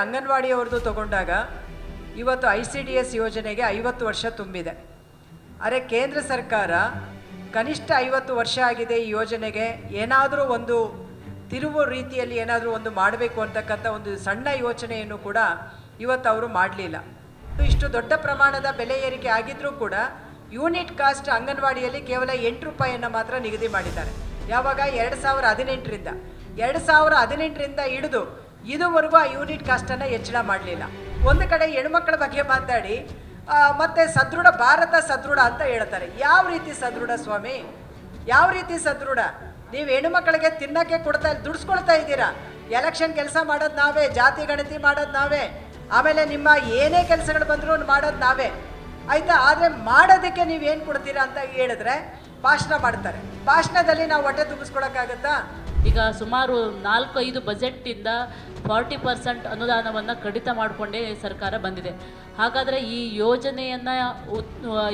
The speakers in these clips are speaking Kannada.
ಅಂಗನವಾಡಿಯವ್ರದ್ದು ತಗೊಂಡಾಗ ಇವತ್ತು ಐ ಸಿ ಡಿ ಎಸ್ ಯೋಜನೆಗೆ ಐವತ್ತು ವರ್ಷ ತುಂಬಿದೆ. ಅರೆ ಕೇಂದ್ರ ಸರ್ಕಾರ ಕನಿಷ್ಠ ಐವತ್ತು ವರ್ಷ ಆಗಿದೆ ಈ ಯೋಜನೆಗೆ, ಏನಾದರೂ ಒಂದು ತಿರುವು ರೀತಿಯಲ್ಲಿ ಏನಾದರೂ ಒಂದು ಮಾಡಬೇಕು ಅಂತಕ್ಕಂಥ ಒಂದು ಸಣ್ಣ ಯೋಚನೆಯನ್ನು ಕೂಡ ಇವತ್ತು ಅವರು ಮಾಡಲಿಲ್ಲ. ಇಷ್ಟು ದೊಡ್ಡ ಪ್ರಮಾಣದ ಬೆಲೆ ಏರಿಕೆ ಆಗಿದ್ದರೂ ಕೂಡ ಯೂನಿಟ್ ಕಾಸ್ಟ್ ಅಂಗನವಾಡಿಯಲ್ಲಿ ಕೇವಲ ಎಂಟು ರೂಪಾಯಿಯನ್ನು ಮಾತ್ರ ನಿಗದಿ ಮಾಡಿದ್ದಾರೆ. ಯಾವಾಗ? ಎರಡು ಸಾವಿರ ಹದಿನೆಂಟರಿಂದ. ಎರಡು ಸಾವಿರ ಹದಿನೆಂಟರಿಂದ ಹಿಡಿದು ಇದುವರೆಗೂ ಆ ಯೂನಿಟ್ ಕಾಸ್ಟನ್ನು ಹೆಚ್ಚಳ ಮಾಡಲಿಲ್ಲ. ಒಂದು ಕಡೆ ಹೆಣ್ಮಕ್ಳ ಬಗ್ಗೆ ಮಾತಾಡಿ ಮತ್ತು ಸದೃಢ ಭಾರತ ಸದೃಢ ಅಂತ ಹೇಳ್ತಾರೆ. ಯಾವ ರೀತಿ ಸದೃಢ ಸ್ವಾಮಿ? ಯಾವ ರೀತಿ ಸದೃಢ? ನೀವು ಹೆಣ್ಮಕ್ಳಿಗೆ ತಿನ್ನಕ್ಕೆ ಕೊಡ್ತಾ ದುಡಿಸ್ಕೊಳ್ತಾ ಇದ್ದೀರಾ? ಎಲೆಕ್ಷನ್ ಕೆಲಸ ಮಾಡೋದು ನಾವೇ, ಜಾತಿ ಗಣತಿ ಮಾಡೋದು ನಾವೇ, ಆಮೇಲೆ ನಿಮ್ಮ ಏನೇ ಕೆಲಸಗಳು ಬಂದರೂ ಮಾಡೋದು ನಾವೇ. ಆಯಿತಾ? ಆದರೆ ಮಾಡೋದಕ್ಕೆ ನೀವೇನು ಕೊಡ್ತೀರಾ ಅಂತ ಹೇಳಿದ್ರೆ ಭಾಷಣ ಮಾಡ್ತಾರೆ. ಭಾಷಣದಲ್ಲಿ ನಾವು ಹೊಟ್ಟೆ ತುಂಬಿಸ್ಕೊಳಕ್ಕಾಗತ್ತಾ? ಈಗ ಸುಮಾರು ನಾಲ್ಕು ಐದು ಬಜೆಟ್ಟಿಂದ ಫಾರ್ಟಿ ಪರ್ಸೆಂಟ್ ಅನುದಾನವನ್ನು ಕಡಿತ ಮಾಡಿಕೊಂಡೇ ಸರ್ಕಾರ ಬಂದಿದೆ. ಹಾಗಾದರೆ ಈ ಯೋಜನೆಯನ್ನು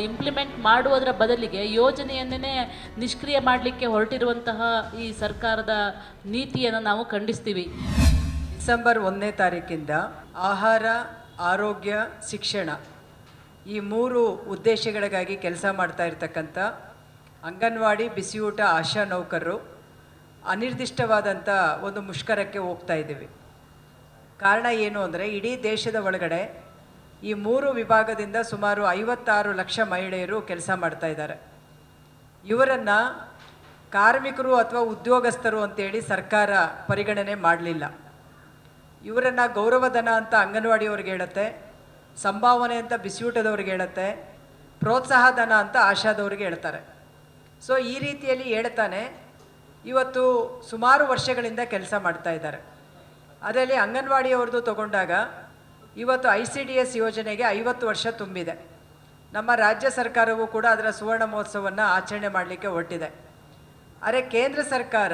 ಇಂಪ್ಲಿಮೆಂಟ್ ಮಾಡುವುದರ ಬದಲಿಗೆ ಯೋಜನೆಯನ್ನೇ ನಿಷ್ಕ್ರಿಯ ಮಾಡಲಿಕ್ಕೆ ಹೊರಟಿರುವಂತಹ ಈ ಸರ್ಕಾರದ ನೀತಿಯನ್ನು ನಾವು ಖಂಡಿಸ್ತೀವಿ. ಡಿಸೆಂಬರ್ ಒಂದನೇ ತಾರೀಕಿಂದ ಆಹಾರ, ಆರೋಗ್ಯ, ಶಿಕ್ಷಣ ಈ ಮೂರು ಉದ್ದೇಶಗಳಿಗಾಗಿ ಕೆಲಸ ಮಾಡ್ತಾ ಇರ್ತಕ್ಕಂಥ ಅಂಗನವಾಡಿ ಬಿಸಿಯೂಟ ಆಶಾ ನೌಕರರು ಅನಿರ್ದಿಷ್ಟವಾದಂಥ ಒಂದು ಮುಷ್ಕರಕ್ಕೆ ಹೋಗ್ತಾ ಇದ್ದೀವಿ. ಕಾರಣ ಏನು ಅಂದರೆ ಇಡೀ ದೇಶದ ಒಳಗಡೆ ಈ ಮೂರು ವಿಭಾಗದಿಂದ ಸುಮಾರು ಐವತ್ತಾರು ಲಕ್ಷ ಮಹಿಳೆಯರು ಕೆಲಸ ಮಾಡ್ತಾ ಇದ್ದಾರೆ. ಇವರನ್ನು ಕಾರ್ಮಿಕರು ಅಥವಾ ಉದ್ಯೋಗಸ್ಥರು ಅಂತೇಳಿ ಸರ್ಕಾರ ಪರಿಗಣನೆ ಮಾಡಲಿಲ್ಲ. ಇವರನ್ನು ಗೌರವಧನ ಅಂತ ಅಂಗನವಾಡಿಯವ್ರಿಗೆ ಹೇಳುತ್ತೆ, ಸಂಭಾವನೆ ಅಂತ ಬಿಸಿಯೂಟದವ್ರಿಗೆ ಹೇಳುತ್ತೆ ಪ್ರೋತ್ಸಾಹ ಧನ ಅಂತ ಆಶಾದವ್ರಿಗೆ ಹೇಳ್ತಾರೆ. ಸೊ ಈ ರೀತಿಯಲ್ಲಿ ಹೇಳ್ತಾನೆ ಇವತ್ತು ಸುಮಾರು ವರ್ಷಗಳಿಂದ ಕೆಲಸ ಮಾಡ್ತಾ ಇದ್ದಾರೆ. ಅದರಲ್ಲಿ ಅಂಗನವಾಡಿಯವ್ರದ್ದು ತಗೊಂಡಾಗ ಇವತ್ತು ಐ ಸಿ ಡಿ ಎಸ್ ಯೋಜನೆಗೆ ಐವತ್ತು ವರ್ಷ ತುಂಬಿದೆ. ನಮ್ಮ ರಾಜ್ಯ ಸರ್ಕಾರವು ಕೂಡ ಅದರ ಸುವರ್ಣ ಮಹೋತ್ಸವವನ್ನು ಆಚರಣೆ ಮಾಡಲಿಕ್ಕೆ ಹೊರಟಿದೆ. ಆದರೆ ಕೇಂದ್ರ ಸರ್ಕಾರ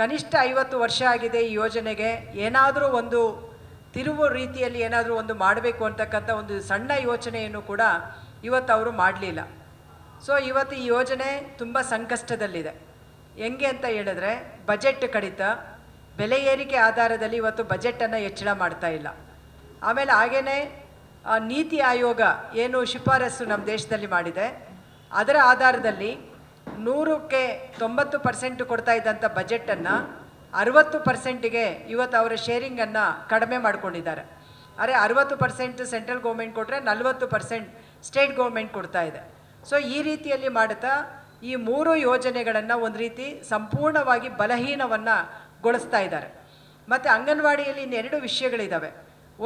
ಕನಿಷ್ಠ ಐವತ್ತು ವರ್ಷ ಆಗಿದೆ ಈ ಯೋಜನೆಗೆ, ಏನಾದರೂ ಒಂದು ತಿರುವು ರೀತಿಯಲ್ಲಿ ಏನಾದರೂ ಒಂದು ಮಾಡಬೇಕು ಅಂತಕ್ಕಂಥ ಒಂದು ಸಣ್ಣ ಯೋಚನೆಯನ್ನು ಕೂಡ ಇವತ್ತು ಅವರು ಮಾಡಲಿಲ್ಲ. ಸೊ ಇವತ್ತು ಈ ಯೋಜನೆ ತುಂಬ ಸಂಕಷ್ಟದಲ್ಲಿದೆ. ಹೆಂಗೆ ಅಂತ ಹೇಳಿದ್ರೆ ಬಜೆಟ್ ಕಡಿತ ಬೆಲೆ ಏರಿಕೆ ಆಧಾರದಲ್ಲಿ ಇವತ್ತು ಬಜೆಟನ್ನು ಹೆಚ್ಚಳ ಮಾಡ್ತಾ ಇಲ್ಲ. ಆಮೇಲೆ ಹಾಗೇನೆ ಆ, ನೀತಿ ಆಯೋಗ ಏನು ಶಿಫಾರಸು ನಮ್ಮ ದೇಶದಲ್ಲಿ ಮಾಡಿದೆ ಅದರ ಆಧಾರದಲ್ಲಿ ನೂರಕ್ಕೆ ತೊಂಬತ್ತು ಪರ್ಸೆಂಟ್ ಕೊಡ್ತಾ ಇದ್ದಂಥ ಬಜೆಟನ್ನು ಅರವತ್ತು ಪರ್ಸೆಂಟಿಗೆ ಇವತ್ತು ಅವರ ಶೇರಿಂಗನ್ನು ಕಡಿಮೆ ಮಾಡ್ಕೊಂಡಿದ್ದಾರೆ. ಅರೆ ಅರವತ್ತು ಪರ್ಸೆಂಟ್ ಸೆಂಟ್ರಲ್ ಗೌರ್ಮೆಂಟ್ ಕೊಟ್ಟರೆ ನಲವತ್ತು ಪರ್ಸೆಂಟ್ ಸ್ಟೇಟ್ ಗೌರ್ಮೆಂಟ್ ಕೊಡ್ತಾ ಇದೆ. ಸೊ ಈ ರೀತಿಯಲ್ಲಿ ಮಾಡುತ್ತಾ ಈ ಮೂರು ಯೋಜನೆಗಳನ್ನು ಒಂದು ರೀತಿ ಸಂಪೂರ್ಣವಾಗಿ ಬಲಹೀನವನ್ನು ಗೊಳಿಸ್ತಾ ಇದ್ದಾರೆ. ಮತ್ತು ಅಂಗನವಾಡಿಯಲ್ಲಿ ಇನ್ನೆರಡು ವಿಷಯಗಳಿದ್ದಾವೆ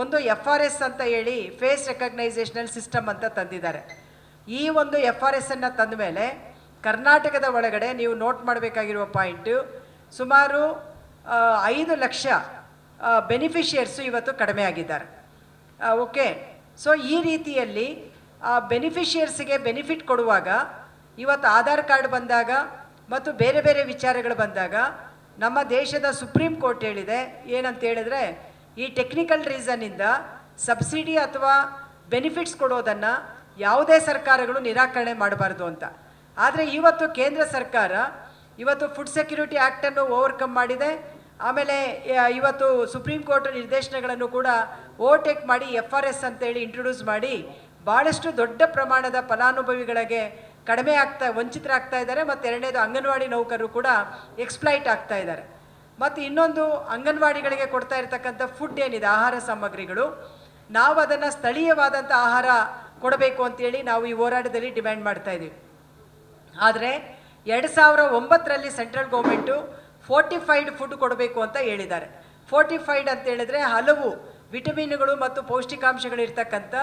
ಒಂದು ಎಫ್ ಆರ್ ಎಸ್ ಅಂತ ಹೇಳಿ ಫೇಸ್ ರೆಕಗ್ನೈಸೇಷನಲ್ ಸಿಸ್ಟಮ್ ಅಂತ ತಂದಿದ್ದಾರೆ. ಈ ಒಂದು ಎಫ್ ಆರ್ ಎಸ್ ಅನ್ನು ತಂದ ಮೇಲೆ ಕರ್ನಾಟಕದ ಒಳಗಡೆ ನೀವು ನೋಟ್ ಮಾಡಬೇಕಾಗಿರುವ ಪಾಯಿಂಟು ಸುಮಾರು ಐದು ಲಕ್ಷ ಬೆನಿಫಿಷಿಯರ್ಸು ಇವತ್ತು ಕಡಿಮೆ ಆಗಿದ್ದಾರೆ. ಓಕೆ ಸೊ ಈ ರೀತಿಯಲ್ಲಿ ಬೆನಿಫಿಷಿಯರ್ಸ್ಗೆ ಬೆನಿಫಿಟ್ ಕೊಡುವಾಗ ಇವತ್ತು ಆಧಾರ್ ಕಾರ್ಡ್ ಬಂದಾಗ ಮತ್ತು ಬೇರೆ ಬೇರೆ ವಿಚಾರಗಳು ಬಂದಾಗ ನಮ್ಮ ದೇಶದ ಸುಪ್ರೀಂ ಕೋರ್ಟ್ ಹೇಳಿದೆ, ಏನಂತ ಹೇಳಿದ್ರೆ ಈ ಟೆಕ್ನಿಕಲ್ ರೀಸನ್ನಿಂದ ಸಬ್ಸಿಡಿ ಅಥವಾ ಬೆನಿಫಿಟ್ಸ್ ಕೊಡೋದನ್ನು ಯಾವುದೇ ಸರ್ಕಾರಗಳು ನಿರಾಕರಣೆ ಮಾಡಬಾರ್ದು ಅಂತ. ಆದರೆ ಇವತ್ತು ಕೇಂದ್ರ ಸರ್ಕಾರ ಇವತ್ತು ಫುಡ್ ಸೆಕ್ಯೂರಿಟಿ ಆ್ಯಕ್ಟನ್ನು ಓವರ್ಕಮ್ ಮಾಡಿದೆ. ಆಮೇಲೆ ಇವತ್ತು ಸುಪ್ರೀಂ ಕೋರ್ಟ್ ನಿರ್ದೇಶನಗಳನ್ನು ಕೂಡ ಓವರ್ಟೇಕ್ ಮಾಡಿ ಎಫ್ ಆರ್ ಎಸ್ ಅಂತೇಳಿ ಇಂಟ್ರೊಡ್ಯೂಸ್ ಮಾಡಿ ಭಾಳಷ್ಟು ದೊಡ್ಡ ಪ್ರಮಾಣದ ಫಲಾನುಭವಿಗಳಿಗೆ ಕಡಿಮೆ ಆಗ್ತಾ, ವಂಚಿತರಾಗ್ತಾ ಇದ್ದಾರೆ, ಮತ್ತು ಎರಡನೇದು ಅಂಗನವಾಡಿ ನೌಕರರು ಕೂಡ ಎಕ್ಸ್ಪ್ಲೈಟ್ ಆಗ್ತಾ ಇದ್ದಾರೆ. ಮತ್ತು ಇನ್ನೊಂದು ಅಂಗನವಾಡಿಗಳಿಗೆ ಕೊಡ್ತಾ ಇರತಕ್ಕಂಥ ಫುಡ್ ಏನಿದೆ, ಆಹಾರ ಸಾಮಗ್ರಿಗಳು. ನಾವು ಅದನ್ನು ಸ್ಥಳೀಯವಾದಂಥ ಆಹಾರ ಕೊಡಬೇಕು ಅಂತೇಳಿ ನಾವು ಈ ಹೋರಾಟದಲ್ಲಿ ಡಿಮ್ಯಾಂಡ್ ಮಾಡ್ತಾ ಇದ್ದೀವಿ ಆದರೆ ಎರಡು ಸಾವಿರ ಒಂಬತ್ತರಲ್ಲಿ ಸೆಂಟ್ರಲ್ ಗೌರ್ಮೆಂಟು ಫೋರ್ಟಿಫೈಡ್ ಫುಡ್ ಕೊಡಬೇಕು ಅಂತ ಹೇಳಿದ್ದಾರೆ. ಫೋರ್ಟಿಫೈಡ್ ಅಂತ ಹೇಳಿದ್ರೆ ಹಲವು ವಿಟಮಿನ್ಗಳು ಮತ್ತು ಪೌಷ್ಟಿಕಾಂಶಗಳು ಇರ್ತಕ್ಕಂಥ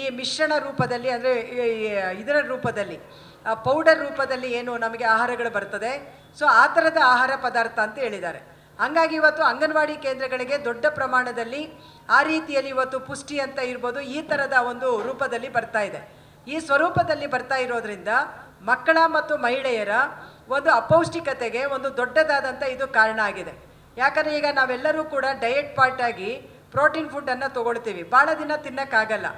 ಈ ಮಿಶ್ರಣ ರೂಪದಲ್ಲಿ, ಅಂದರೆ ಇದರ ರೂಪದಲ್ಲಿ ಪೌಡರ್ ರೂಪದಲ್ಲಿ ಏನು ನಮಗೆ ಆಹಾರಗಳು ಬರ್ತದೆ. ಸೊ ಆ ಥರದ ಆಹಾರ ಪದಾರ್ಥ ಅಂತ ಹೇಳಿದ್ದಾರೆ. ಹಂಗಾಗಿ ಇವತ್ತು ಅಂಗನವಾಡಿ ಕೇಂದ್ರಗಳಿಗೆ ದೊಡ್ಡ ಪ್ರಮಾಣದಲ್ಲಿ ಆ ರೀತಿಯಲ್ಲಿ ಇವತ್ತು ಪುಷ್ಟಿ ಅಂತ ಇರ್ಬೋದು ಈ ಥರದ ಒಂದು ರೂಪದಲ್ಲಿ ಬರ್ತಾ ಇದೆ. ಈ ಸ್ವರೂಪದಲ್ಲಿ ಬರ್ತಾ ಇರೋದ್ರಿಂದ ಮಕ್ಕಳ ಮತ್ತು ಮಹಿಳೆಯರ ಒಂದು ಅಪೌಷ್ಟಿಕತೆಗೆ ಒಂದು ದೊಡ್ಡದಾದಂಥ ಇದು ಕಾರಣ ಆಗಿದೆ. ಯಾಕಂದರೆ ಈಗ ನಾವೆಲ್ಲರೂ ಕೂಡ ಡಯಟ್ ಪಾರ್ಟಾಗಿ ಪ್ರೋಟೀನ್ ಫುಡ್ಡನ್ನು ತೊಗೊಳ್ತೀವಿ. ಭಾಳ ದಿನ ತಿನ್ನೋಕ್ಕಾಗಲ್ಲ.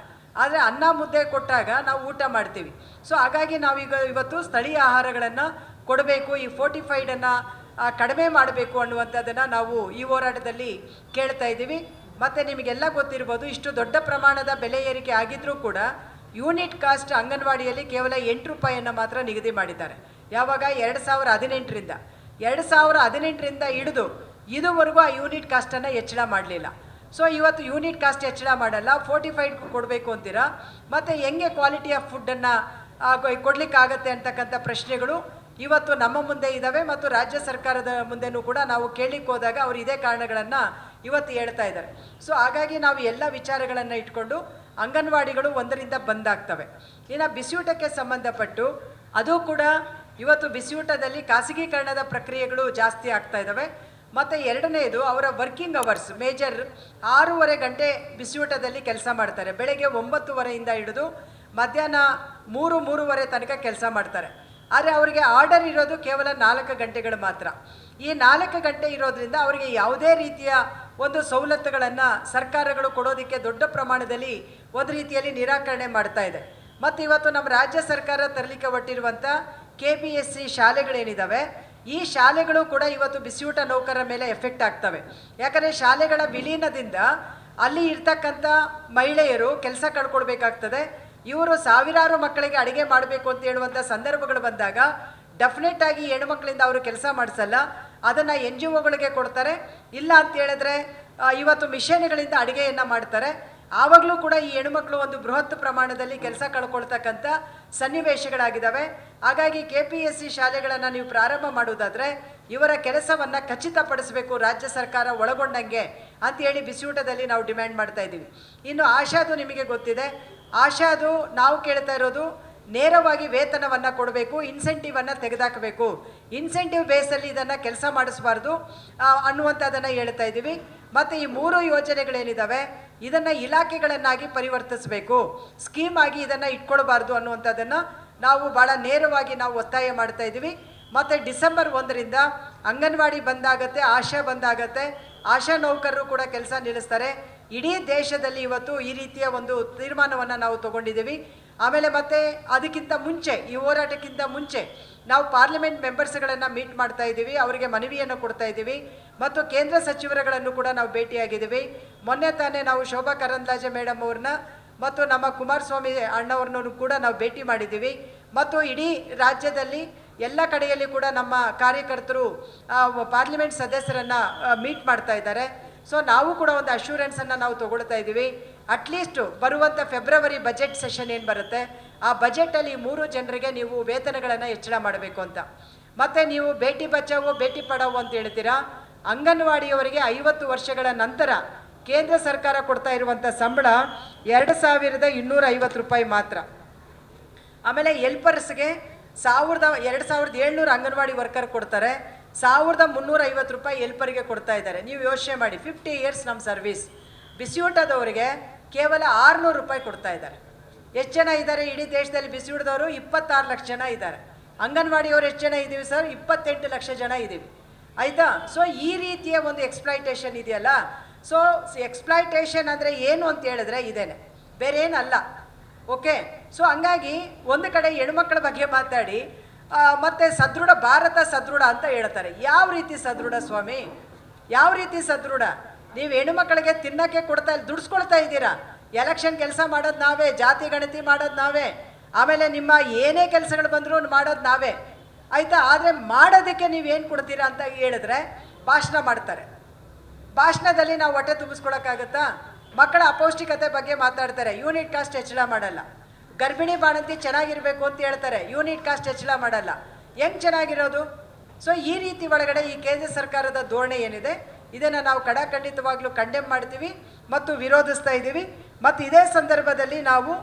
ಆದರೆ ಅನ್ನ ಮುದ್ದೆ ಕೊಟ್ಟಾಗ ನಾವು ಊಟ ಮಾಡ್ತೀವಿ. ಸೊ ಹಾಗಾಗಿ ನಾವೀಗ ಇವತ್ತು ಸ್ಥಳೀಯ ಆಹಾರಗಳನ್ನು ಕೊಡಬೇಕು, ಈ ಫೋರ್ಟಿಫೈಡನ್ನು ಕಡಿಮೆ ಮಾಡಬೇಕು ಅನ್ನುವಂಥದ್ದನ್ನು ನಾವು ಈ ಹೋರಾಟದಲ್ಲಿ ಕೇಳ್ತಾ ಇದ್ದೀವಿ. ಮತ್ತು ನಿಮಗೆಲ್ಲ ಗೊತ್ತಿರ್ಬೋದು, ಇಷ್ಟು ದೊಡ್ಡ ಪ್ರಮಾಣದ ಬೆಲೆ ಏರಿಕೆ ಆಗಿದ್ರೂ ಕೂಡ ಯೂನಿಟ್ ಕಾಸ್ಟ್ ಅಂಗನವಾಡಿಯಲ್ಲಿ ಕೇವಲ ಎಂಟು ರೂಪಾಯಿಯನ್ನು ಮಾತ್ರ ನಿಗದಿ ಮಾಡಿದ್ದಾರೆ. ಯಾವಾಗ? ಎರಡು ಸಾವಿರ ಹದಿನೆಂಟರಿಂದ. ಎರಡು ಸಾವಿರ ಹದಿನೆಂಟರಿಂದ ಹಿಡಿದು ಇದುವರೆಗೂ ಆ ಯೂನಿಟ್ ಕಾಸ್ಟನ್ನು ಹೆಚ್ಚಳ ಮಾಡಲಿಲ್ಲ. ಸೊ ಇವತ್ತು ಯೂನಿಟ್ ಕಾಸ್ಟ್ ಹೆಚ್ಚಳ ಮಾಡಲ್ಲ ಫೋರ್ಟಿಫೈಡ್ ಕೊಡಬೇಕು ಅಂತೀರಾ? ಮತ್ತು ಹೆಂಗೆ ಕ್ವಾಲಿಟಿ ಆಫ್ ಫುಡ್ಡನ್ನು ಕೊಡಲಿಕ್ಕಾಗತ್ತೆ ಅಂತಕ್ಕಂಥ ಪ್ರಶ್ನೆಗಳು ಇವತ್ತು ನಮ್ಮ ಮುಂದೆ ಇದ್ದಾವೆ ಮತ್ತು ರಾಜ್ಯ ಸರ್ಕಾರದ ಮುಂದೆನೂ ಕೂಡ ನಾವು ಕೇಳಲಿಕ್ಕೆ ಹೋದಾಗ ಅವರು ಇದೇ ಕಾರಣಗಳನ್ನು ಇವತ್ತು ಹೇಳ್ತಾ ಇದ್ದಾರೆ. ಸೊ ಹಾಗಾಗಿ ನಾವು ಎಲ್ಲ ವಿಚಾರಗಳನ್ನು ಇಟ್ಕೊಂಡು ಅಂಗನವಾಡಿಗಳು ಒಂದರಿಂದ ಬಂದಾಗ್ತವೆ. ಇನ್ನು ಬಿಸಿಯೂಟಕ್ಕೆ ಸಂಬಂಧಪಟ್ಟು ಅದು ಕೂಡ ಇವತ್ತು ಬಿಸಿಯೂಟದಲ್ಲಿ ಖಾಸಗೀಕರಣದ ಪ್ರಕ್ರಿಯೆಗಳು ಜಾಸ್ತಿ ಆಗ್ತಾ ಇದ್ದಾವೆ ಮತ್ತು ಎರಡನೇದು ಅವರ ವರ್ಕಿಂಗ್ ಅವರ್ಸ್ ಮೇಜರ್ ಆರೂವರೆ ಗಂಟೆ ಬಿಸಿಯೂಟದಲ್ಲಿ ಕೆಲಸ ಮಾಡ್ತಾರೆ. ಬೆಳಗ್ಗೆ ಒಂಬತ್ತುವರೆಯಿಂದ ಹಿಡಿದು ಮಧ್ಯಾಹ್ನ ಮೂರು, ಮೂರುವರೆ ತನಕ ಕೆಲಸ ಮಾಡ್ತಾರೆ. ಆದರೆ ಅವರಿಗೆ ಆರ್ಡರ್ ಇರೋದು ಕೇವಲ ನಾಲ್ಕು ಗಂಟೆಗಳು ಮಾತ್ರ. ಈ ನಾಲ್ಕು ಗಂಟೆ ಇರೋದ್ರಿಂದ ಅವರಿಗೆ ಯಾವುದೇ ರೀತಿಯ ಒಂದು ಸವಲತ್ತುಗಳನ್ನು ಸರ್ಕಾರಗಳು ಕೊಡೋದಕ್ಕೆ ದೊಡ್ಡ ಪ್ರಮಾಣದಲ್ಲಿ ಒಂದು ರೀತಿಯಲ್ಲಿ ನಿರಾಕರಣೆ ಮಾಡ್ತಾ ಇದೆ. ಮತ್ತು ಇವತ್ತು ನಮ್ಮ ರಾಜ್ಯ ಸರ್ಕಾರ ತರಲಿಕ್ಕೆ ಹೊಟ್ಟಿರುವಂಥ ಕೆ ಪಿ ಎಸ್ ಸಿ ಶಾಲೆಗಳೇನಿದ್ದಾವೆ ಈ ಶಾಲೆಗಳು ಕೂಡ ಇವತ್ತು ಬಿಸಿಯೂಟ ನೌಕರರ ಮೇಲೆ ಎಫೆಕ್ಟ್ ಆಗ್ತವೆ. ಯಾಕಂದರೆ ಶಾಲೆಗಳ ವಿಲೀನದಿಂದ ಅಲ್ಲಿ ಇರ್ತಕ್ಕಂಥ ಮಹಿಳೆಯರು ಕೆಲಸ ಕಳ್ಕೊಳ್ಬೇಕಾಗ್ತದೆ. ಇವರು ಸಾವಿರಾರು ಮಕ್ಕಳಿಗೆ ಅಡುಗೆ ಮಾಡಬೇಕು ಅಂತ ಹೇಳುವಂಥ ಸಂದರ್ಭಗಳು ಬಂದಾಗ ಡೆಫಿನೆಟ್ ಆಗಿ ಹೆಣ್ಮಕ್ಳಿಂದ ಅವರು ಕೆಲಸ ಮಾಡಿಸಲ್ಲ. ಅದನ್ನು ಎನ್ ಜಿ ಒಗಳಿಗೆ ಕೊಡ್ತಾರೆ. ಇಲ್ಲ ಅಂತ ಹೇಳಿದ್ರೆ ಇವತ್ತು ಮಿಷನ್ಗಳಿಂದ ಅಡುಗೆಯನ್ನು ಮಾಡ್ತಾರೆ. ಆವಾಗಲೂ ಕೂಡ ಈ ಹೆಣ್ಮಕ್ಳು ಒಂದು ಬೃಹತ್ ಪ್ರಮಾಣದಲ್ಲಿ ಕೆಲಸ ಕಳ್ಕೊಳ್ತಕ್ಕಂಥ ಸನ್ನಿವೇಶಗಳಾಗಿದ್ದಾವೆ. ಹಾಗಾಗಿ ಕೆ ಪಿ ಎಸ್ ಸಿ ಶಾಲೆಗಳನ್ನು ನೀವು ಪ್ರಾರಂಭ ಮಾಡುವುದಾದರೆ ಇವರ ಕೆಲಸವನ್ನು ಖಚಿತಪಡಿಸಬೇಕು, ರಾಜ್ಯ ಸರ್ಕಾರ ಒಳಗೊಂಡಂಗೆ ಅಂತೇಳಿ ಬಿಸಿಯೂಟದಲ್ಲಿ ನಾವು ಡಿಮ್ಯಾಂಡ್ ಮಾಡ್ತಾ ಇದ್ದೀವಿ. ಇನ್ನು ಆಶಾದು ನಿಮಗೆ ಗೊತ್ತಿದೆ. ಆಶಾದು ನಾವು ಕೇಳ್ತಾ ಇರೋದು ನೇರವಾಗಿ ವೇತನವನ್ನು ಕೊಡಬೇಕು ಇನ್ಸೆಂಟಿವನ್ನು ತೆಗೆದಾಕಬೇಕು. ಇನ್ಸೆಂಟಿವ್ ಬೇಸಲ್ಲಿ ಇದನ್ನು ಕೆಲಸ ಮಾಡಿಸಬಾರ್ದು ಅನ್ನುವಂಥದ್ದನ್ನು ಹೇಳ್ತಾ ಇದ್ದೀವಿ. ಮತ್ತು ಈ ಮೂರು ಯೋಜನೆಗಳೇನಿದಾವೆ? ಇದನ್ನು ಇಲಾಖೆಗಳನ್ನಾಗಿ ಪರಿವರ್ತಿಸಬೇಕು. ಸ್ಕೀಮ್ ಆಗಿ ಇದನ್ನು ಇಟ್ಕೊಳ್ಬಾರ್ದು ಅನ್ನುವಂಥದ್ದನ್ನು ನಾವು ಭಾಳ ನೇರವಾಗಿ ನಾವು ಒತ್ತಾಯ ಮಾಡ್ತಾ ಇದ್ದೀವಿ. ಮತ್ತು ಡಿಸೆಂಬರ್ ಒಂದರಿಂದ ಅಂಗನವಾಡಿ ಬಂದಾಗತ್ತೆ, ಆಶಾ ಬಂದಾಗತ್ತೆ. ಆಶಾ ನೌಕರರು ಕೂಡ ಕೆಲಸ ನಿಲ್ಲಿಸ್ತಾರೆ. ಇಡೀ ದೇಶದಲ್ಲಿ ಇವತ್ತು ಈ ರೀತಿಯ ಒಂದು ತೀರ್ಮಾನವನ್ನು ನಾವು ತಗೊಂಡಿದ್ದೀವಿ. ಆಮೇಲೆ ಮತ್ತೆ ಅದಕ್ಕಿಂತ ಮುಂಚೆ, ಈ ಹೋರಾಟಕ್ಕಿಂತ ಮುಂಚೆ ನಾವು ಪಾರ್ಲಿಮೆಂಟ್ ಮೆಂಬರ್ಸ್ಗಳನ್ನು ಮೀಟ್ ಮಾಡ್ತಾ ಇದ್ದೀವಿ, ಅವರಿಗೆ ಮನವಿಯನ್ನು ಕೊಡ್ತಾ ಇದ್ದೀವಿ ಮತ್ತು ಕೇಂದ್ರ ಸಚಿವರುಗಳನ್ನು ಕೂಡ ನಾವು ಭೇಟಿಯಾಗಿದ್ದೀವಿ. ಮೊನ್ನೆ ತಾನೇ ನಾವು ಶೋಭಾ ಕರಂದ್ಲಾಜೆ ಮೇಡಮ್ ಅವ್ರನ್ನ ಮತ್ತು ನಮ್ಮ ಕುಮಾರಸ್ವಾಮಿ ಅಣ್ಣವ್ರನ್ನೂ ಕೂಡ ನಾವು ಭೇಟಿ ಮಾಡಿದ್ದೀವಿ. ಮತ್ತು ಇಡೀ ರಾಜ್ಯದಲ್ಲಿ ಎಲ್ಲ ಕಡೆಯಲ್ಲಿ ಕೂಡ ನಮ್ಮ ಕಾರ್ಯಕರ್ತರು ಪಾರ್ಲಿಮೆಂಟ್ ಸದಸ್ಯರನ್ನು ಮೀಟ್ ಮಾಡ್ತಾ ಇದ್ದಾರೆ. ಸೊ, ನಾವು ಕೂಡ ಒಂದು ಅಶ್ಯೂರೆನ್ಸನ್ನು ನಾವು ತಗೊಳ್ತಾ ಇದ್ದೀವಿ. ಅಟ್ಲೀಸ್ಟು ಬರುವಂಥ ಫೆಬ್ರವರಿ ಬಜೆಟ್ ಸೆಷನ್ ಏನು ಬರುತ್ತೆ? ಆ ಬಜೆಟಲ್ಲಿ ಮೂರು ಜನರಿಗೆ ನೀವು ವೇತನಗಳನ್ನು ಹೆಚ್ಚಳ ಮಾಡಬೇಕು ಅಂತ. ಮತ್ತು ನೀವು ಭೇಟಿ ಬಚಾವೋ ಭೇಟಿ ಪಡಾವೋ ಅಂತ ಹೇಳ್ತೀರಾ? ಅಂಗನವಾಡಿಯವರಿಗೆ ಐವತ್ತು ವರ್ಷಗಳ ನಂತರ ಕೇಂದ್ರ ಸರ್ಕಾರ ಕೊಡ್ತಾ ಇರುವಂಥ ಸಂಬಳ ಎರಡು ಸಾವಿರದ ಇನ್ನೂರ ಐವತ್ತು ರೂಪಾಯಿ ಮಾತ್ರ. ಆಮೇಲೆ ಎಲ್ಪರ್ಸ್ಗೆ ಸಾವಿರದ, ಎರಡು ಸಾವಿರದ ಏಳ್ನೂರು ಅಂಗನವಾಡಿ ವರ್ಕರ್ ಕೊಡ್ತಾರೆ. ಸಾವಿರದ ಮುನ್ನೂರ ಐವತ್ತು ರೂಪಾಯಿ ಎಲ್ಪರ್ಗೆ ಕೊಡ್ತಾ ಇದ್ದಾರೆ. ನೀವು ಯೋಚನೆ ಮಾಡಿ ಫಿಫ್ಟಿ ಇಯರ್ಸ್ ನಮ್ಮ ಸರ್ವಿಸ್ ಬಿಸಿಯೂಟದವರಿಗೆ ಕೇವಲ ಆರುನೂರು ರೂಪಾಯಿ ಕೊಡ್ತಾ ಇದ್ದಾರೆ. ಎಷ್ಟು ಜನ ಇದ್ದಾರೆ? ಇಡೀ ದೇಶದಲ್ಲಿ ಬಿಸಿ ಹಿಡಿದವರು ಇಪ್ಪತ್ತಾರು ಲಕ್ಷ ಜನ ಇದ್ದಾರೆ. ಅಂಗನವಾಡಿಯವರು ಎಷ್ಟು ಜನ ಇದ್ದೀವಿ ಸರ್? ಇಪ್ಪತ್ತೆಂಟು ಲಕ್ಷ ಜನ ಇದ್ದೀವಿ ಆಯಿತಾ? ಸೊ ಈ ರೀತಿಯ ಒಂದು ಎಕ್ಸ್ಪ್ಲೈಟೇಷನ್ ಇದೆಯಲ್ಲ? ಸೊ ಎಕ್ಸ್ಪ್ಲೈಟೇಷನ್ ಅಂದರೆ ಏನು ಅಂತ ಹೇಳಿದ್ರೆ ಇದೇನೆ. ಬೇರೆ ಏನಲ್ಲ ಓಕೆ ಸೊ ಹಂಗಾಗಿ ಒಂದು ಕಡೆ ಹೆಣ್ಮಕ್ಳ ಬಗ್ಗೆ ಮಾತಾಡಿ ಮತ್ತೆ ಸದೃಢ ಭಾರತ ಸದೃಢ ಅಂತ ಹೇಳ್ತಾರೆ. ಯಾವ ರೀತಿ ಸದೃಢ ಸ್ವಾಮಿ? ಯಾವ ರೀತಿ ಸದೃಢ? ನೀವು ಹೆಣ್ಣು ಮಕ್ಕಳಿಗೆ ತಿನ್ನಕ್ಕೆ ಕೊಡ್ತಾ ದುಡ್ಸ್ಕೊಳ್ತಾ ಇದ್ದೀರಾ? ಎಲೆಕ್ಷನ್ ಕೆಲಸ ಮಾಡೋದು ನಾವೇ, ಜಾತಿ ಗಣತಿ ಮಾಡೋದು ನಾವೇ. ಆಮೇಲೆ ನಿಮ್ಮ ಏನೇ ಕೆಲಸಗಳು ಬಂದರೂ ಮಾಡೋದು ನಾವೇ. ಆಯಿತಾ? ಆದರೆ ಮಾಡೋದಕ್ಕೆ ನೀವೇನು ಕೊಡ್ತೀರಾ ಅಂತ ಹೇಳಿದ್ರೆ ಭಾಷಣ ಮಾಡ್ತಾರೆ. ಭಾಷಣದಲ್ಲಿ ನಾವು ಹೊಟ್ಟೆ ತುಂಬಿಸ್ಕೊಳಕ್ಕಾಗತ್ತಾ? ಮಕ್ಕಳ ಅಪೌಷ್ಟಿಕತೆ ಬಗ್ಗೆ ಮಾತಾಡ್ತಾರೆ. ಯೂನಿಟ್ ಕಾಸ್ಟ್ ಹೆಚ್ಚಳ ಮಾಡಲ್ಲ. ಗರ್ಭಿಣಿ ಬಾಣಂತಿ ಚೆನ್ನಾಗಿರಬೇಕು ಅಂತ ಹೇಳ್ತಾರೆ. ಯೂನಿಟ್ ಕಾಸ್ಟ್ ಹೆಚ್ಚಳ ಮಾಡಲ್ಲ. ಹೆಂಗೆ ಚೆನ್ನಾಗಿರೋದು? ಸೊ ಈ ರೀತಿ ಒಳಗಡೆ ಈ ಕೇಂದ್ರ ಸರ್ಕಾರದ ಧೋರಣೆ ಏನಿದೆ? ಇದನ್ನು ನಾವು ಕಡಾಖಂಡಿತವಾಗ್ಲೂ ಕಂಡೆಮ್ ಮಾಡ್ತೀವಿ ಮತ್ತು ವಿರೋಧಿಸ್ತಾ ಇದ್ದೀವಿ. ಮತ್ತು ಇದೇ ಸಂದರ್ಭದಲ್ಲಿ ನಾವು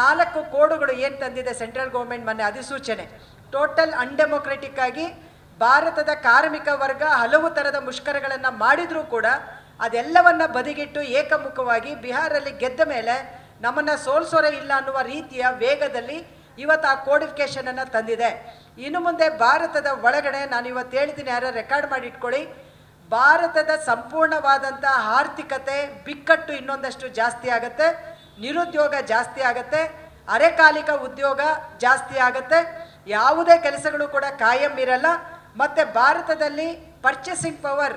ನಾಲ್ಕು ಕೋಡುಗಳು ಏನು ತಂದಿದೆ ಸೆಂಟ್ರಲ್ ಗೌರ್ಮೆಂಟ್ ಮೊನ್ನೆ ಅಧಿಸೂಚನೆ. ಟೋಟಲ್ ಅನ್ಡೆಮೊಕ್ರೆಟಿಕ್ ಆಗಿ ಭಾರತದ ಕಾರ್ಮಿಕ ವರ್ಗ ಹಲವು ಥರದ ಮುಷ್ಕರಗಳನ್ನು ಮಾಡಿದರೂ ಕೂಡ ಅದೆಲ್ಲವನ್ನ ಬದಿಗಿಟ್ಟು ಏಕಮುಖವಾಗಿ ಬಿಹಾರಲ್ಲಿ ಗೆದ್ದ ಮೇಲೆ ನಮ್ಮನ್ನು ಸೋಲ್ಸೋರೆ ಇಲ್ಲ ಅನ್ನುವ ರೀತಿಯ ವೇಗದಲ್ಲಿ ಇವತ್ತು ಆ ಕೋಡಿಫಿಕೇಶನನ್ನು ತಂದಿದೆ. ಇನ್ನು ಮುಂದೆ ಭಾರತದ ಒಳಗಡೆ ನಾನು ಇವತ್ತು ಹೇಳ್ತೀನಿ, ಯಾರು ರೆಕಾರ್ಡ್ ಮಾಡಿ ಇಟ್ಕೊಳ್ಳಿ. ಭಾರತದ ಸಂಪೂರ್ಣವಾದಂಥ ಆರ್ಥಿಕತೆ ಬಿಕ್ಕಟ್ಟು ಇನ್ನೊಂದಷ್ಟು ಜಾಸ್ತಿ ಆಗುತ್ತೆ, ನಿರುದ್ಯೋಗ ಜಾಸ್ತಿ ಆಗುತ್ತೆ, ಅರೆಕಾಲಿಕ ಉದ್ಯೋಗ ಜಾಸ್ತಿ ಆಗುತ್ತೆ, ಯಾವುದೇ ಕೆಲಸಗಳು ಕೂಡ ಕಾಯಂ ಇರಲ್ಲ, ಮತ್ತು ಭಾರತದಲ್ಲಿ ಪರ್ಚೇಸಿಂಗ್ ಪವರ್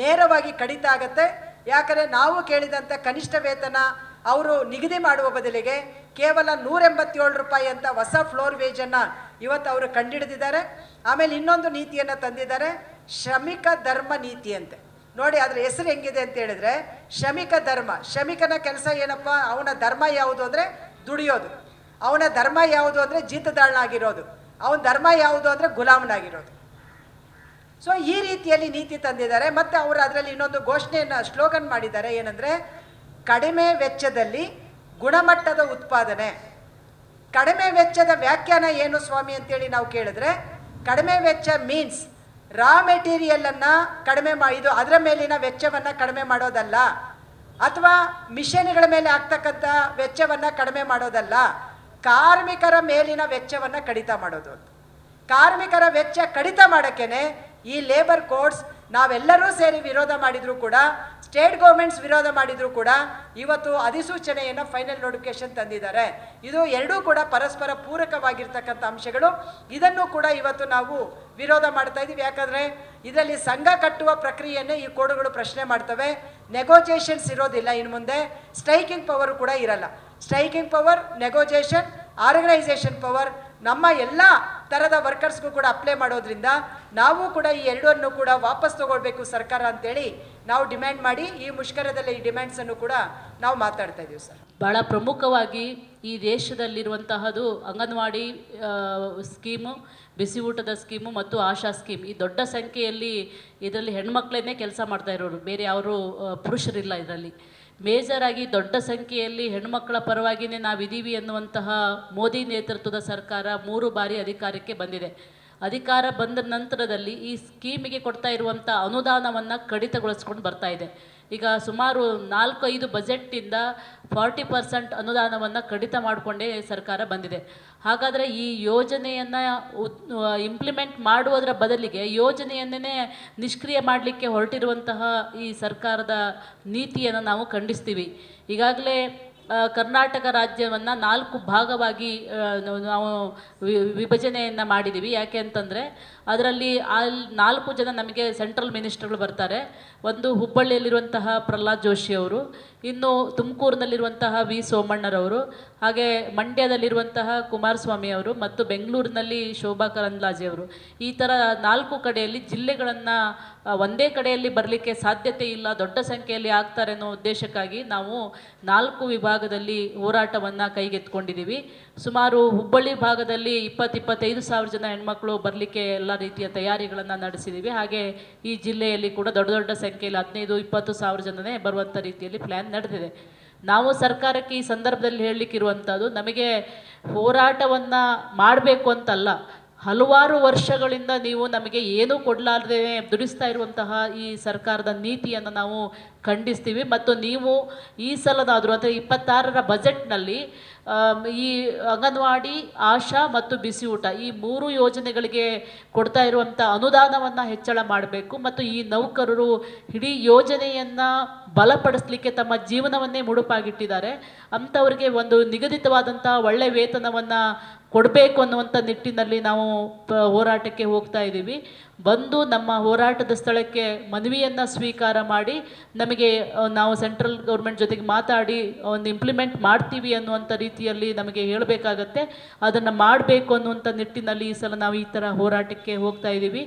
ನೇರವಾಗಿ ಕಡಿತ ಆಗುತ್ತೆ. ಯಾಕಂದರೆ ನಾವು ಕೇಳಿದಂಥ ಕನಿಷ್ಠ ವೇತನ ಅವರು ನಿಗದಿ ಮಾಡುವ ಬದಲಿಗೆ ಕೇವಲ ನೂರೆಂಬತ್ತೇಳು ರೂಪಾಯಿ ಅಂತ ಹೊಸ ಫ್ಲೋರ್ ವೇಜನ್ನು ಇವತ್ತು ಅವರು ಕಂಡಿಡಿದಿದ್ದಾರೆ ಆಮೇಲೆ ಇನ್ನೊಂದು ನೀತಿಯನ್ನು ತಂದಿದ್ದಾರೆ. ಶ್ರಮಿಕ ಧರ್ಮ ನೀತಿ ಅಂತೆ. ನೋಡಿ ಅದ್ರ ಹೆಸರು ಹೆಂಗಿದೆ ಅಂತ ಹೇಳಿದ್ರೆ, ಶ್ರಮಿಕ ಧರ್ಮ, ಶ್ರಮಿಕನ ಕೆಲಸ ಏನಪ್ಪ, ಅವನ ಧರ್ಮ ಯಾವುದು ಅಂದರೆ ದುಡಿಯೋದು. ಅವನ ಧರ್ಮ ಯಾವುದು ಅಂದರೆ ಜೀತದಾಳನಾಗಿರೋದು. ಅವನ ಧರ್ಮ ಯಾವುದು ಅಂದರೆ ಗುಲಾಮನಾಗಿರೋದು. ಸೊ ಈ ರೀತಿಯಲ್ಲಿ ನೀತಿ ತಂದಿದ್ದಾರೆ. ಮತ್ತು ಅವರು ಅದರಲ್ಲಿ ಇನ್ನೊಂದು ಘೋಷಣೆಯನ್ನು, ಸ್ಲೋಗನ್ ಮಾಡಿದ್ದಾರೆ ಏನಂದರೆ, ಕಡಿಮೆ ವೆಚ್ಚದಲ್ಲಿ ಗುಣಮಟ್ಟದ ಉತ್ಪಾದನೆ. ಕಡಿಮೆ ವೆಚ್ಚದ ವ್ಯಾಖ್ಯಾನ ಏನು ಸ್ವಾಮಿ ಅಂತೇಳಿ ನಾವು ಕೇಳಿದ್ರೆ, ಕಡಿಮೆ ವೆಚ್ಚ ಮೀನ್ಸ್ ರಾ ಮೆಟೀರಿಯಲನ್ನು ಕಡಿಮೆ ಮಾ ಇದು ಅದರ ಮೇಲಿನ ವೆಚ್ಚವನ್ನು ಕಡಿಮೆ ಮಾಡೋದಲ್ಲ. ಅಥವಾ ಮಿಷನ್ಗಳ ಮೇಲೆ ಆಗ್ತಕ್ಕಂಥ ವೆಚ್ಚವನ್ನು ಕಡಿಮೆ ಮಾಡೋದಲ್ಲ. ಕಾರ್ಮಿಕರ ಮೇಲಿನ ವೆಚ್ಚವನ್ನು ಕಡಿತ ಮಾಡೋದು ಕಾರ್ಮಿಕರ ವೆಚ್ಚ ಕಡಿತ ಮಾಡೋಕ್ಕೇನೆ ಈ ಲೇಬರ್ ಕೋಡ್ಸ್ ನಾವೆಲ್ಲರೂ ಸೇರಿ ವಿರೋಧ ಮಾಡಿದರೂ ಕೂಡ ಸ್ಟೇಟ್ ಗೌರ್ಮೆಂಟ್ಸ್ ವಿರೋಧ ಮಾಡಿದರೂ ಕೂಡ ಇವತ್ತು ಅಧಿಸೂಚನೆಯನ್ನು ಫೈನಲ್ ನೋಟಿಫಿಕೇಶನ್ ತಂದಿದ್ದಾರೆ. ಇದು ಎರಡೂ ಕೂಡ ಪರಸ್ಪರ ಪೂರಕವಾಗಿರ್ತಕ್ಕಂಥ ಅಂಶಗಳು. ಇದನ್ನು ಕೂಡ ಇವತ್ತು ನಾವು ವಿರೋಧ ಮಾಡ್ತಾ ಇದ್ದೀವಿ. ಯಾಕಂದರೆ ಇದರಲ್ಲಿ ಸಂಘ ಕಟ್ಟುವ ಪ್ರಕ್ರಿಯೆಯನ್ನೇ ಈ ಕೋಡುಗಳು ಪ್ರಶ್ನೆ ಮಾಡ್ತವೆ. ನೆಗೋಜಿಯೇಷನ್ಸ್ ಇರೋದಿಲ್ಲ ಇನ್ನು ಮುಂದೆ. ಸ್ಟ್ರೈಕಿಂಗ್ ಪವರ್ ಕೂಡ ಇರಲ್ಲ. Striking power negotiation organisation power ನಮ್ಮ ಎಲ್ಲ ಥರದ ವರ್ಕರ್ಸ್ಗೂ ಕೂಡ ಅಪ್ಲೈ ಮಾಡೋದ್ರಿಂದ ನಾವು ಕೂಡ ಈ ಎರಡನ್ನು ಕೂಡ ವಾಪಸ್ ತಗೊಳ್ಬೇಕು ಸರ್ಕಾರ ಅಂತೇಳಿ ನಾವು ಡಿಮ್ಯಾಂಡ್ ಮಾಡಿ ಈ ಮುಷ್ಕರದಲ್ಲಿ ಈ ಡಿಮ್ಯಾಂಡ್ಸನ್ನು ಕೂಡ ನಾವು ಮಾತಾಡ್ತಾ ಇದ್ದೀವಿ ಸರ್. ಭಾಳ ಪ್ರಮುಖವಾಗಿ ಈ ದೇಶದಲ್ಲಿರುವಂತಹದು ಅಂಗನವಾಡಿ ಸ್ಕೀಮು, ಬಿಸಿ ಊಟದ ಸ್ಕೀಮು ಮತ್ತು ಆಶಾ ಸ್ಕೀಮ್. ಈ ದೊಡ್ಡ ಸಂಖ್ಯೆಯಲ್ಲಿ ಇದರಲ್ಲಿ ಹೆಣ್ಮಕ್ಳನ್ನೇ ಕೆಲಸ ಮಾಡ್ತಾ ಇರೋರು. ಬೇರೆ ಅವರು ಪುರುಷರಿಲ್ಲ ಇದರಲ್ಲಿ. ಮೇಜರ್ ಆಗಿ ದೊಡ್ಡ ಸಂಖ್ಯೆಯಲ್ಲಿ ಹೆಣ್ಮಕ್ಳ ಪರವಾಗಿನೇ ನಾವಿದ್ದೀವಿ ಅನ್ನುವಂತಹ ಮೋದಿ ನೇತೃತ್ವದ ಸರ್ಕಾರ ಮೂರು ಬಾರಿ ಅಧಿಕಾರಕ್ಕೆ ಬಂದಿದೆ. ಅಧಿಕಾರ ಬಂದ ನಂತರದಲ್ಲಿ ಈ ಸ್ಕೀಮಿಗೆ ಕೊಡ್ತಾ ಇರುವಂಥ ಅನುದಾನವನ್ನು ಕಡಿತಗೊಳಿಸ್ಕೊಂಡು ಬರ್ತಾ ಇದೆ. ಈಗ ಸುಮಾರು ನಾಲ್ಕು ಐದು ಬಜೆಟ್ಟಿಂದ ಫಾರ್ಟಿ ಪರ್ಸೆಂಟ್ ಅನುದಾನವನ್ನು ಕಡಿತ ಮಾಡಿಕೊಂಡೇ ಸರ್ಕಾರ ಬಂದಿದೆ. ಹಾಗಾದರೆ ಈ ಯೋಜನೆಯನ್ನು ಇಂಪ್ಲಿಮೆಂಟ್ ಮಾಡುವುದರ ಬದಲಿಗೆ ಯೋಜನೆಯನ್ನೇ ನಿಷ್ಕ್ರಿಯ ಮಾಡಲಿಕ್ಕೆ ಹೊರಟಿರುವಂತಹ ಈ ಸರ್ಕಾರದ ನೀತಿಯನ್ನು ನಾವು ಖಂಡಿಸ್ತೀವಿ. ಈಗಾಗಲೇ ಕರ್ನಾಟಕ ರಾಜ್ಯವನ್ನು ನಾಲ್ಕು ಭಾಗವಾಗಿ ನಾವು- ವಿಭಜನೆಯನ್ನು ಮಾಡಿದ್ದೀವಿ ಯಾಕೆ ಅಂತಂದರೆ ಅದರಲ್ಲಿ ಅಲ್ಲಿ ನಾಲ್ಕು ಜನ ನಮಗೆ ಸೆಂಟ್ರಲ್ ಮಿನಿಸ್ಟರ್ಗಳು ಬರ್ತಾರೆ. ಒಂದು ಹುಬ್ಬಳ್ಳಿಯಲ್ಲಿರುವಂತಹ ಪ್ರಹ್ಲಾದ್ ಜೋಶಿ ಅವರು, ಇನ್ನು ತುಮಕೂರಿನಲ್ಲಿರುವಂತಹ ವಿ ಸೋಮಣ್ಣರವರು, ಹಾಗೆ ಮಂಡ್ಯದಲ್ಲಿರುವಂತಹ ಕುಮಾರಸ್ವಾಮಿ ಅವರು ಮತ್ತು ಬೆಂಗಳೂರಿನಲ್ಲಿ ಶೋಭಾ ಕರಂದ್ಲಾಜೆ ಅವರು. ಈ ಥರ ನಾಲ್ಕು ಕಡೆಯಲ್ಲಿ ಜಿಲ್ಲೆಗಳನ್ನು ಒಂದೇ ಕಡೆಯಲ್ಲಿ ಬರಲಿಕ್ಕೆ ಸಾಧ್ಯತೆ ಇಲ್ಲ, ದೊಡ್ಡ ಸಂಖ್ಯೆಯಲ್ಲಿ ಆಗ್ತಾರೆ ಅನ್ನೋ ಉದ್ದೇಶಕ್ಕಾಗಿ ನಾವು ನಾಲ್ಕು ವಿಭಾಗದಲ್ಲಿ ಹೋರಾಟವನ್ನು ಕೈಗೆತ್ಕೊಂಡಿದ್ದೀವಿ ಸುಮಾರು ಹುಬ್ಬಳ್ಳಿ ಭಾಗದಲ್ಲಿ ಇಪ್ಪತ್ತಿಪ್ಪತ್ತೈದು ಸಾವಿರ ಜನ ಹೆಣ್ಮಕ್ಳು ಬರಲಿಕ್ಕೆ ಎಲ್ಲ ರೀತಿಯ ತಯಾರಿಗಳನ್ನು ನಡೆಸಿದ್ದೀವಿ ಹಾಗೆ ಈ ಜಿಲ್ಲೆಯಲ್ಲಿ ಕೂಡ ದೊಡ್ಡ ದೊಡ್ಡ ಸಂಖ್ಯೆಯಲ್ಲಿ ಹದಿನೈದು, ಇಪ್ಪತ್ತು ಸಾವಿರ ಜನನೇ ಬರುವಂಥ ರೀತಿಯಲ್ಲಿ ಪ್ಲ್ಯಾನ್ ನಡೆದಿದೆ. ನಾವು ಸರ್ಕಾರಕ್ಕೆ ಈ ಸಂದರ್ಭದಲ್ಲಿ ಹೇಳಲಿಕ್ಕಿರುವಂಥದ್ದು ನಮಗೆ ಹೋರಾಟವನ್ನು ಮಾಡಬೇಕು ಅಂತಲ್ಲ, ಹಲವಾರು ವರ್ಷಗಳಿಂದ ನೀವು ನಮಗೆ ಏನೂ ಕೊಡಲಾರದೆ ದುಡಿಸ್ತಾ ಇರುವಂತಹ ಈ ಸರ್ಕಾರದ ನೀತಿಯನ್ನು ನಾವು ಖಂಡಿಸ್ತೀವಿ. ಮತ್ತು ನೀವು ಈ ಸಲದಾದರೂ, ಅಂದರೆ ಇಪ್ಪತ್ತಾರರ ಬಜೆಟ್ನಲ್ಲಿ ಈ ಅಂಗನವಾಡಿ, ಆಶಾ ಮತ್ತು ಬಿಸಿ ಊಟ ಈ ಮೂರು ಯೋಜನೆಗಳಿಗೆ ಕೊಡ್ತಾ ಇರುವಂಥ ಅನುದಾನವನ್ನು ಹೆಚ್ಚಳ ಮಾಡಬೇಕು ಮತ್ತು ಈ ನೌಕರರು ಇಡೀ ಯೋಜನೆಯನ್ನು ಬಲಪಡಿಸಲಿಕ್ಕೆ ತಮ್ಮ ಜೀವನವನ್ನೇ ಮುಡುಪಾಗಿಟ್ಟಿದ್ದಾರೆ. ಅಂಥವ್ರಿಗೆ ಒಂದು ನಿಗದಿತವಾದಂಥ ಒಳ್ಳೆ ವೇತನವನ್ನು ಕೊಡಬೇಕು ಅನ್ನುವಂಥ ನಿಟ್ಟಿನಲ್ಲಿ ನಾವು ಹೋರಾಟಕ್ಕೆ ಹೋಗ್ತಾ ಇದ್ದೀವಿ. ಬಂದು ನಮ್ಮ ಹೋರಾಟದ ಸ್ಥಳಕ್ಕೆ ಮನವಿಯನ್ನು ಸ್ವೀಕಾರ ಮಾಡಿ ನಮಗೆ ನಾವು ಸೆಂಟ್ರಲ್ ಗೌರ್ಮೆಂಟ್ ಜೊತೆಗೆ ಮಾತಾಡಿ ಒಂದು ಇಂಪ್ಲಿಮೆಂಟ್ ಮಾಡ್ತೀವಿ ಅನ್ನುವಂಥ ರೀತಿಯಲ್ಲಿ ನಮಗೆ ಹೇಳಬೇಕಾಗತ್ತೆ. ಅದನ್ನು ಮಾಡಬೇಕು ಅನ್ನುವಂಥ ನಿಟ್ಟಿನಲ್ಲಿ ಈ ಸಲ ನಾವು ಈ ಥರ ಹೋರಾಟಕ್ಕೆ ಹೋಗ್ತಾ ಇದ್ದೀವಿ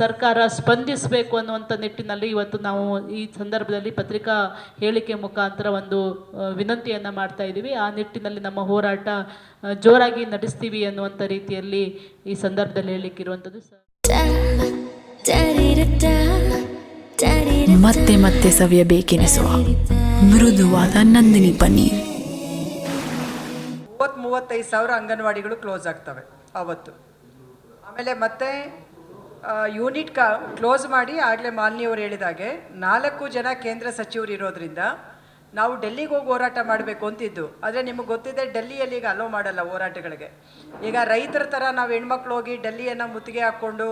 ಸರ್ಕಾರ ಸ್ಪಂದಿಸಬೇಕು ಅನ್ನುವಂಥ ನಿಟ್ಟಿನಲ್ಲಿ ಇವತ್ತು ನಾವು ಈ ಸಂದರ್ಭದಲ್ಲಿ ಪತ್ರಿಕಾ ಹೇಳಿಕೆ ಮುಖಾಂತರ ಒಂದು ವಿನಂತಿಯನ್ನು ಮಾಡ್ತಾ ಇದ್ದೀವಿ ಆ ನಿಟ್ಟಿನಲ್ಲಿ ನಮ್ಮ ಹೋರಾಟ ಜೋರಾಗಿ ನಡೆಸ್ತೀವಿ ಅನ್ನುವಂಥ ರೀತಿಯಲ್ಲಿ ಈ ಸಂದರ್ಭದಲ್ಲಿ ಹೇಳಿಕ್ಕಿರುವಂಥದ್ದು. ಮತ್ತೆ ಮತ್ತೆ ಸವಿಯಬೇಕೆನಿಸುವ ಮೃದುವಾದ ನಂದಿನಿ ಪನ್ನೀರ್. ಮೂವತ್ತೈದು ಸಾವಿರ ಅಂಗನವಾಡಿಗಳು ಕ್ಲೋಸ್ ಆಗ್ತವೆ ಅವತ್ತು. ಆಮೇಲೆ ಮತ್ತೆ ಯೂನಿಟ್ ಕ, ಕ್ಲೋಸ್ ಮಾಡಿ ಆಗಲೇ ಮಾಲಿನಿಯವರು ಹೇಳಿದಾಗೆ ನಾಲ್ಕು ಜನ ಕೇಂದ್ರ ಸಚಿವರು ಇರೋದ್ರಿಂದ ನಾವು ಡೆಲ್ಲಿಗೆ ಹೋಗಿ ಹೋರಾಟ ಮಾಡಬೇಕು ಅಂತಿದ್ದು. ಆದರೆ ನಿಮಗೆ ಗೊತ್ತಿದೆ ಡೆಲ್ಲಿಯಲ್ಲಿ ಈಗ ಅಲೋ ಮಾಡಲ್ಲ ಹೋರಾಟಗಳಿಗೆ. ಈಗ ರೈತರ ಥರ ನಾವು ಹೆಣ್ಮಕ್ಳು ಹೋಗಿ ಡೆಲ್ಲಿಯನ್ನು ಮುತ್ತಿಗೆ ಹಾಕ್ಕೊಂಡು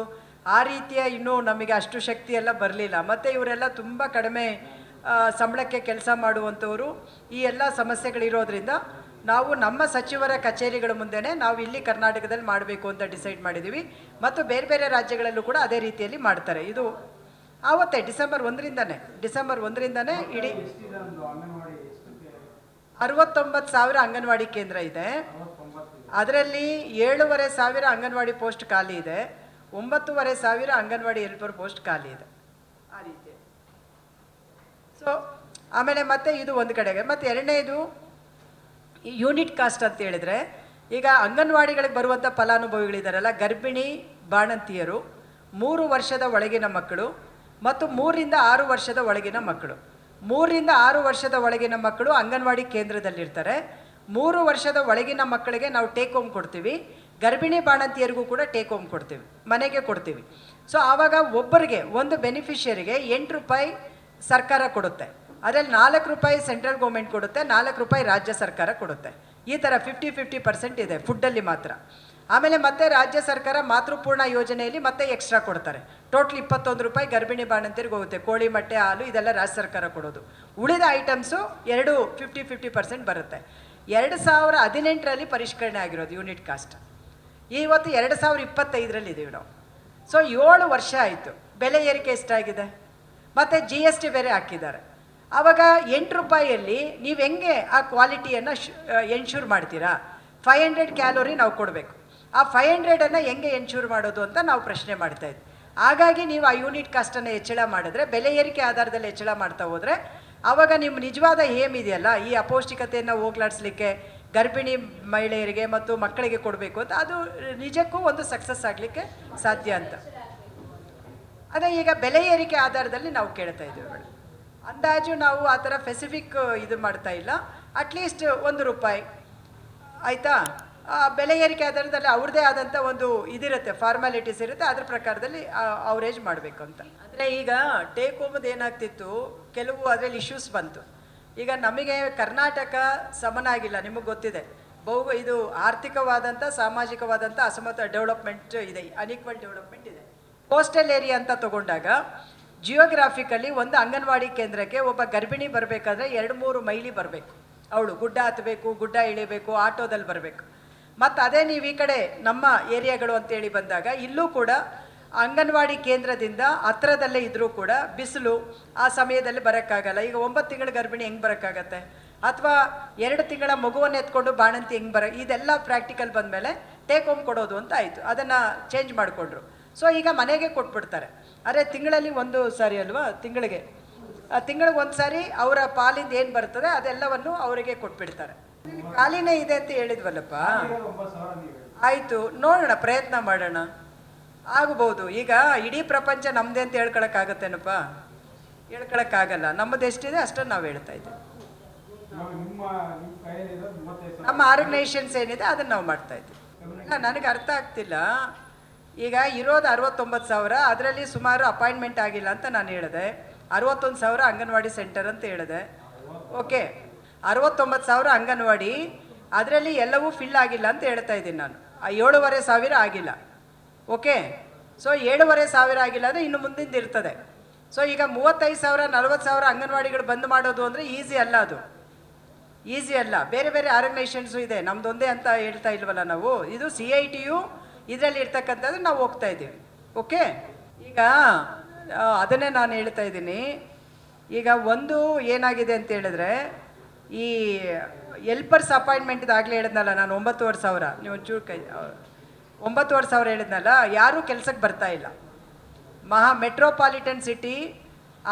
ಆ ರೀತಿಯ ಇನ್ನೂ ನಮಗೆ ಅಷ್ಟು ಶಕ್ತಿ ಎಲ್ಲ ಬರಲಿಲ್ಲ. ಮತ್ತು ಇವರೆಲ್ಲ ತುಂಬ ಕಡಿಮೆ ಸಂಬಳಕ್ಕೆ ಕೆಲಸ ಮಾಡುವಂಥವರು ಈ ಎಲ್ಲ ಸಮಸ್ಯೆಗಳಿರೋದ್ರಿಂದ ನಾವು ನಮ್ಮ ಸಚಿವರ ಕಚೇರಿಗಳ ಮುಂದೆನೇ ನಾವು ಇಲ್ಲಿ ಕರ್ನಾಟಕದಲ್ಲಿ ಮಾಡಬೇಕು ಅಂತ ಡಿಸೈಡ್ ಮಾಡಿದ್ದೀವಿ ಮತ್ತು ಬೇರೆ ಬೇರೆ ರಾಜ್ಯಗಳಲ್ಲೂ ಕೂಡ ಅದೇ ರೀತಿಯಲ್ಲಿ ಮಾಡ್ತಾರೆ. ಇದು ಆವತ್ತೇ ಡಿಸೆಂಬರ್ ಒಂದರಿಂದನೇ. ಡಿಸೆಂಬರ್ ಒಂದರಿಂದನೇ ಇಡೀ ಅರವತ್ತೊಂಬತ್ತು ಸಾವಿರ ಅಂಗನವಾಡಿ ಕೇಂದ್ರ ಇದೆ. ಅದರಲ್ಲಿ ಏಳುವರೆ ಸಾವಿರ ಅಂಗನವಾಡಿ ಪೋಸ್ಟ್ ಖಾಲಿ ಇದೆ. ಒಂಬತ್ತುವರೆ ಸಾವಿರ ಅಂಗನವಾಡಿ ಹೆಲ್ಪರ್ ಪೋಸ್ಟ್ ಖಾಲಿ ಇದೆ. ಆ ರೀತಿ ಸೊ ಆಮೇಲೆ ಮತ್ತೆ ಇದು ಒಂದು ಕಡೆಗೆ. ಮತ್ತೆ ಎರಡನೇದು ಯೂನಿಟ್ ಕಾಸ್ಟ್ ಅಂತ ಹೇಳಿದ್ರೆ, ಈಗ ಅಂಗನವಾಡಿಗಳಿಗೆ ಬರುವಂಥ ಫಲಾನುಭವಿಗಳಿದ್ದಾರಲ್ಲ ಗರ್ಭಿಣಿ ಬಾಣಂತಿಯರು, ಮೂರು ವರ್ಷದ ಒಳಗಿನ ಮಕ್ಕಳು ಮತ್ತು ಮೂರರಿಂದ ಆರು ವರ್ಷದ ಒಳಗಿನ ಮಕ್ಕಳು. ಮೂರರಿಂದ ಆರು ವರ್ಷದ ಒಳಗಿನ ಮಕ್ಕಳು ಅಂಗನವಾಡಿ ಕೇಂದ್ರದಲ್ಲಿರ್ತಾರೆ. ಮೂರು ವರ್ಷದ ಒಳಗಿನ ಮಕ್ಕಳಿಗೆ ನಾವು ಟೇಕ್ ಹೋಮ್ ಕೊಡ್ತೀವಿ. ಗರ್ಭಿಣಿ ಬಾಣಂತಿಯರಿಗೂ ಕೂಡ ಟೇಕ್ ಹೋಮ್ ಕೊಡ್ತೀವಿ, ಮನೆಗೆ ಕೊಡ್ತೀವಿ. ಸೊ ಆವಾಗ ಒಬ್ಬರಿಗೆ, ಒಂದು ಬೆನಿಫಿಷಿಯರಿಗೆ ಎಂಟು ರೂಪಾಯಿ ಸರ್ಕಾರ ಕೊಡುತ್ತೆ. ಅದರಲ್ಲಿ ನಾಲ್ಕು ರೂಪಾಯಿ ಸೆಂಟ್ರಲ್ ಗೌರ್ಮೆಂಟ್ ಕೊಡುತ್ತೆ, ನಾಲ್ಕು ರೂಪಾಯಿ ರಾಜ್ಯ ಸರ್ಕಾರ ಕೊಡುತ್ತೆ. ಈ ಥರ ಫಿಫ್ಟಿ ಫಿಫ್ಟಿ ಪರ್ಸೆಂಟ್ ಇದೆ ಫುಡ್ಡಲ್ಲಿ ಮಾತ್ರ. ಆಮೇಲೆ ಮತ್ತೆ ರಾಜ್ಯ ಸರ್ಕಾರ ಮಾತೃಪೂರ್ಣ ಯೋಜನೆಯಲ್ಲಿ ಮತ್ತೆ ಎಕ್ಸ್ಟ್ರಾ ಕೊಡ್ತಾರೆ. ಟೋಟಲ್ ಇಪ್ಪತ್ತೊಂದು ರೂಪಾಯಿ ಗರ್ಭಿಣಿ ಬಾಣಂತಿಯರಿಗೆ ಹೋಗುತ್ತೆ. ಕೋಳಿ ಮೊಟ್ಟೆ, ಹಾಲು, ಇದೆಲ್ಲ ರಾಜ್ಯ ಸರ್ಕಾರ ಕೊಡೋದು. ಉಳಿದ ಐಟಮ್ಸು ಎರಡು ಫಿಫ್ಟಿ ಫಿಫ್ಟಿ ಪರ್ಸೆಂಟ್ ಬರುತ್ತೆ. ಎರಡು ಸಾವಿರ ಹದಿನೆಂಟರಲ್ಲಿ ಪರಿಷ್ಕರಣೆ ಆಗಿರೋದು ಯೂನಿಟ್ ಕಾಸ್ಟ್ ಇವತ್ತು ಎರಡು ಸಾವಿರ ಇಪ್ಪತ್ತೈದರಲ್ಲಿ ಇದೀವಿ ನಾವು. ಸೊ ಏಳು ವರ್ಷ ಆಯಿತು. ಬೆಲೆ ಏರಿಕೆ ಎಷ್ಟಾಗಿದೆ? ಮತ್ತು ಜಿ ಎಸ್ ಟಿ ಬೇರೆ ಹಾಕಿದ್ದಾರೆ. ಆವಾಗ ಎಂಟು ರೂಪಾಯಿಯಲ್ಲಿ ನೀವು ಹೆಂಗೆ ಆ ಕ್ವಾಲಿಟಿಯನ್ನು ಎನ್ಶೂರ್ ಮಾಡ್ತೀರಾ? ಫೈವ್ ಹಂಡ್ರೆಡ್ ಕ್ಯಾಲೋರಿ ನಾವು ಕೊಡಬೇಕು. ಆ ಫೈವ್ ಹಂಡ್ರೆಡನ್ನು ಹೆಂಗೆ ಎನ್ಶೂರ್ ಮಾಡೋದು ಅಂತ ನಾವು ಪ್ರಶ್ನೆ ಮಾಡ್ತಾ ಇದ್ವಿ. ಹಾಗಾಗಿ ನೀವು ಆ ಯೂನಿಟ್ ಕಾಸ್ಟನ್ನು ಹೆಚ್ಚಳ ಮಾಡಿದ್ರೆ, ಬೆಲೆ ಏರಿಕೆ ಆಧಾರದಲ್ಲಿ ಹೆಚ್ಚಳ ಮಾಡ್ತಾ ಹೋದರೆ ಆವಾಗ ನಿಮ್ಮ ನಿಜವಾದ ಏಮ್ ಇದೆಯಲ್ಲ, ಈ ಅಪೌಷ್ಟಿಕತೆಯನ್ನು ಹೋಗ್ಲಾಡಿಸ್ಲಿಕ್ಕೆ ಗರ್ಭಿಣಿ ಮಹಿಳೆಯರಿಗೆ ಮತ್ತು ಮಕ್ಕಳಿಗೆ ಕೊಡಬೇಕು ಅಂತ, ಅದು ನಿಜಕ್ಕೂ ಒಂದು ಸಕ್ಸಸ್ ಆಗಲಿಕ್ಕೆ ಸಾಧ್ಯ ಅಂತ. ಅದೇ ಈಗ ಬೆಲೆ ಏರಿಕೆ ಆಧಾರದಲ್ಲಿ ನಾವು ಕೇಳ್ತಾ ಇದ್ದೀವಿ ಅಂದಾಜು ನಾವು ಆ ಥರ ಫೆಸಿಫಿಕ್ ಇದು ಮಾಡ್ತಾ ಇಲ್ಲ. ಅಟ್ಲೀಸ್ಟ್ ಒಂದು ರೂಪಾಯಿ. ಆಯಿತಾ? ಬೆಲೆ ಏರಿಕೆ ಆಧಾರದಲ್ಲಿ ಅವ್ರದ್ದೇ ಆದಂಥ ಒಂದು ಇದಿರುತ್ತೆ ಫಾರ್ಮಾಲಿಟೀಸ್ ಇರುತ್ತೆ. ಅದ್ರ ಪ್ರಕಾರದಲ್ಲಿ ಅವರೇಜ್ ಮಾಡಬೇಕು ಅಂತ. ಅಂದರೆ ಈಗ ಟೇಕ್ ಹೋಮದು ಏನಾಗ್ತಿತ್ತು? ಕೆಲವು ಅದರಲ್ಲಿ ಇಶ್ಯೂಸ್ ಬಂತು. ಈಗ ನಮಗೆ ಕರ್ನಾಟಕ ಸಮನಾಗಿಲ್ಲ, ನಿಮಗೆ ಗೊತ್ತಿದೆ. ಬಹು, ಇದು ಆರ್ಥಿಕವಾದಂಥ ಸಾಮಾಜಿಕವಾದಂಥ ಅಸಮತ ಡೆವಲಪ್ಮೆಂಟ್ ಇದೆ ಅನ್ಈಕ್ವಲ್ ಡೆವಲಪ್ಮೆಂಟ್ ಇದೆ. ಕೋಸ್ಟಲ್ ಏರಿಯಾ ಅಂತ ತಗೊಂಡಾಗ ಜಿಯೋಗ್ರಾಫಿಕಲಿ ಒಂದು ಅಂಗನವಾಡಿ ಕೇಂದ್ರಕ್ಕೆ ಒಬ್ಬ ಗರ್ಭಿಣಿ ಬರಬೇಕಾದ್ರೆ ಎರಡು ಮೂರು ಮೈಲಿ ಬರಬೇಕು. ಅವಳು ಗುಡ್ಡ ಹತ್ತಬೇಕು ಗುಡ್ಡ ಇಳಿಬೇಕು, ಆಟೋದಲ್ಲಿ ಬರಬೇಕು. ಮತ್ತು ಅದೇ ನೀವು ಈ ಕಡೆ ನಮ್ಮ ಏರಿಯಾಗಳು ಅಂತೇಳಿ ಬಂದಾಗ, ಇಲ್ಲೂ ಕೂಡ ಅಂಗನವಾಡಿ ಕೇಂದ್ರದಿಂದ ಹತ್ರದಲ್ಲೇ ಇದ್ದರೂ ಕೂಡ ಬಿಸಿಲು ಆ ಸಮಯದಲ್ಲಿ ಬರೋಕ್ಕಾಗಲ್ಲ. ಈಗ ಒಂಬತ್ತು ತಿಂಗಳ ಗರ್ಭಿಣಿ ಹೆಂಗೆ ಬರೋಕ್ಕಾಗತ್ತೆ? ಅಥವಾ ಎರಡು ತಿಂಗಳ ಮಗುವನ್ನು ಎತ್ಕೊಂಡು ಬಾಣಂತಿ ಹೆಂಗೆ ಬರೋ, ಇದೆಲ್ಲ ಪ್ರಾಕ್ಟಿಕಲ್ ಬಂದಮೇಲೆ ಟೇಕ್ ಹೋಮ್ ಕೊಡೋದು ಅಂತ ಆಯಿತು. ಅದನ್ನು ಚೇಂಜ್ ಮಾಡಿಕೊಂಡ್ರು. ಸೊ ಈಗ ಮನೆಗೆ ಕೊಟ್ಬಿಡ್ತಾರೆ. ಅರೆ, ತಿಂಗಳಲ್ಲಿ ಒಂದು ಸಾರಿ ಅಲ್ವಾ? ತಿಂಗಳಿಗೆ. ತಿಂಗಳಿಗೆ ಒಂದು ಸಾರಿ ಅವರ ಪಾಲಿಂದ ಏನು ಬರ್ತದೆ? ಅದೆಲ್ಲವನ್ನು ಅವರಿಗೆ ಕೊಟ್ಬಿಡ್ತಾರೆ. ಖಾಲಿನೇ ಇದೆ ಅಂತ ಹೇಳಿದ್ವಲ್ಲಪ್ಪ. ಆಯಿತು, ನೋಡೋಣ, ಪ್ರಯತ್ನ ಮಾಡೋಣ. ಆಗಬಹುದು ಈಗ ಇಡೀ ಪ್ರಪಂಚ ನಮ್ಮದೇ ಅಂತ ಹೇಳ್ಕೊಳಕ್ಕಾಗತ್ತೇನಪ್ಪ? ಹೇಳ್ಕೊಳಕ್ಕಾಗಲ್ಲ. ನಮ್ಮದು ಎಷ್ಟಿದೆ? ಅಷ್ಟನ್ನು ನಾವು ಹೇಳ್ತಾ ಇದ್ದೀವಿ. ನಮ್ಮ ಆರ್ಗನೈಸೇಷನ್ಸ್ ಏನಿದೆ, ಅದನ್ನು ನಾವು ಮಾಡ್ತಾ ಇದ್ದೀವಿ. ನನಗೆ ಅರ್ಥ ಆಗ್ತಿಲ್ಲ. ಈಗ ಇರೋದು ಅರವತ್ತೊಂಬತ್ತು ಸಾವಿರ, ಅದರಲ್ಲಿ ಸುಮಾರು ಅಪಾಯಿಂಟ್ಮೆಂಟ್ ಆಗಿಲ್ಲ ಅಂತ ನಾನು ಹೇಳಿದೆ. ಅರವತ್ತೊಂದು ಸಾವಿರ ಅಂಗನವಾಡಿ ಸೆಂಟರ್ ಅಂತ ಹೇಳಿದೆ. ಓಕೆ, ಅರವತ್ತೊಂಬತ್ತು ಸಾವಿರ ಅಂಗನವಾಡಿ, ಅದರಲ್ಲಿ ಎಲ್ಲವೂ ಫಿಲ್ ಆಗಿಲ್ಲ ಅಂತ ಹೇಳ್ತಾ ಇದ್ದೀನಿ ನಾನು. ಆ ಏಳುವರೆ ಸಾವಿರ ಆಗಿಲ್ಲ. ಓಕೆ, ಸೊ ಏಳುವರೆ ಸಾವಿರ ಆಗಿಲ್ಲ ಅಂದರೆ ಇನ್ನು ಮುಂದಿಂದ ಇರ್ತದೆ. ಸೊ ಈಗ ಮೂವತ್ತೈದು ಸಾವಿರ, ನಲ್ವತ್ತು ಸಾವಿರ ಅಂಗನವಾಡಿಗಳು ಬಂದ್ ಮಾಡೋದು ಅಂದರೆ ಈಸಿ ಅಲ್ಲ ಅದು. ಈಸಿ ಅಲ್ಲ. ಬೇರೆ ಬೇರೆ ಆರ್ಗನೈಸೇಷನ್ಸು ಇದೆ. ನಮ್ದೊಂದೇ ಅಂತ ಹೇಳ್ತಾ ಇಲ್ವಲ್ಲ ನಾವು. ಇದು ಸಿ ಐ ಟಿ ಯು ಇದರಲ್ಲಿ ಇರ್ತಕ್ಕಂಥದ್ದು ನಾವು ಹೋಗ್ತಾ ಇದ್ದೀವಿ. ಓಕೆ ಈಗ ಅದನ್ನೇ ನಾನು ಹೇಳ್ತಾ ಇದ್ದೀನಿ. ಈಗ ಒಂದು ಏನಾಗಿದೆ ಅಂತ ಹೇಳಿದ್ರೆ, ಈ ಎಲ್ಪರ್ಸ್ ಅಪಾಯಿಂಟ್ಮೆಂಟ್ ಆಗಲೇ ಹೇಳಿದ್ನಲ್ಲ ನಾನು, ಒಂಬತ್ತುವರೆ ಸಾವಿರ. ನೀವು ಒಂಚೂರು ಕೈ ಒಂಬತ್ತುವರೆ ಸಾವಿರ ಹೇಳಿದ್ನಲ್ಲ, ಯಾರೂ ಕೆಲಸಕ್ಕೆ ಬರ್ತಾ ಇಲ್ಲ. ಮಹಾ ಮೆಟ್ರೋಪಾಲಿಟನ್ ಸಿಟಿ